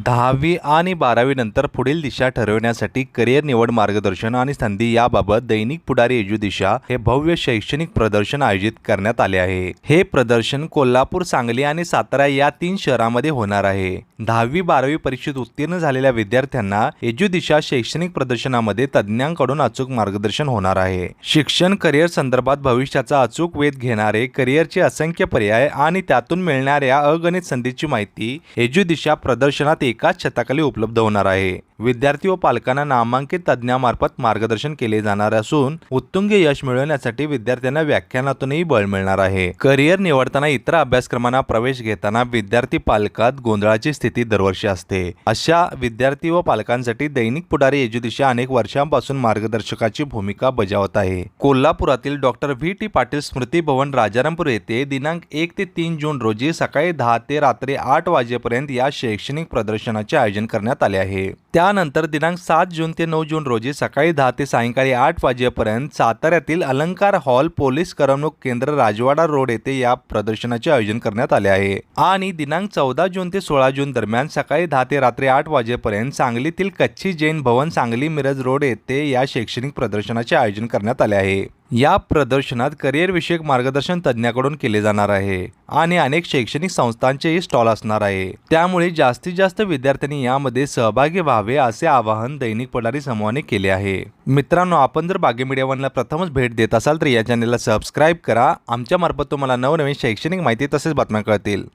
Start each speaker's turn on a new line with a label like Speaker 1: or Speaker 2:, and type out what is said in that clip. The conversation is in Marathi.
Speaker 1: दहावी आणि बारावी नंतर पुढील दिशा ठरवण्यासाठी करिअर निवड मार्गदर्शन आणि संधी याबाबत दैनिक पुढारी एजू दिशा हे भव्य शैक्षणिक प्रदर्शन आयोजित करण्यात आले आहे. हे प्रदर्शन कोल्हापूर सांगली आणि सातारा या तीन शहरांमध्ये होणार आहे. दहावी बारावी परीक्षेत उत्तीर्ण झालेल्या विद्यार्थ्यांना एजू दिशा शैक्षणिक प्रदर्शनामध्ये तज्ज्ञांकडून अचूक मार्गदर्शन होणार आहे. शिक्षण करिअर संदर्भात भविष्याचा अचूक वेध घेणारे करिअरचे असंख्य पर्याय आणि त्यातून मिळणाऱ्या अगणित संधीची माहिती एजू दिशा प्रदर्शनात एकाच छताखाली उपलब्ध होणार आहे. विद्यार्थी व पालकांना नामांकित तज्ज्ञामार्फत मार्गदर्शन केले जाणार असून उत्तुंग यश मिळवण्यासाठी विद्यार्थ्यांना व्याख्यानातूनही बळ मिळणार आहे. करिअर निवडताना इतर अभ्यासक्रमांना प्रवेश घेताना विद्यार्थी पालकात गोंधळाची स्थिती दरवर्षी असते. अशा विद्यार्थी व पालकांसाठी दैनिक पुढारी एज्युदिशा अनेक वर्षांपासून मार्गदर्शकाची भूमिका बजावत आहे. कोल्हापुरातील doctor V. T. Patil Smriti Bhavan Rajarampur येथे दिनांक एक ते तीन जून रोजी सकाळी दहा ते रात्री आठ वाजेपर्यंत या शैक्षणिक प्रदर्शनाचे आयोजन करण्यात आले आहे. त्यानंतर दिनांक सात जून ते नऊ जून रोजी सकाळी दहा ते सायंकाळी आठ वाजेपर्यंत साताऱ्यातील अलंकार हॉल पोलीस करमणूक केंद्र राजवाडा रोड येथे या प्रदर्शनाचे आयोजन करण्यात आले आहे. आणि दिनांक चौदा जून ते सोळा जून दरम्यान सकाळी दहा ते रात्री आठ वाजेपर्यंत सांगलीतील कच्ची जैन भवन सांगली मिरज रोड येथे या शैक्षणिक प्रदर्शनाचे आयोजन करण्यात आले आहे. या प्रदर्शनात करिअर विषयक मार्गदर्शन तज्ज्ञाकडून केले जाणार आहे आणि अनेक शैक्षणिक संस्थांचेही स्टॉल असणार आहे. त्यामुळे जास्तीत जास्त विद्यार्थ्यांनी यामध्ये सहभागी व्हावे. असे आवाहन दैनिक पडारी समूहाने केले आहे. मित्रांनो आपण जर बागे मीडिया वनला प्रथमच भेट देत असाल तर या चॅनलला सबस्क्राईब करा. आमच्या मार्फत तुम्हाला नवनवीन शैक्षणिक माहिती तसेच बातम्या कळतील.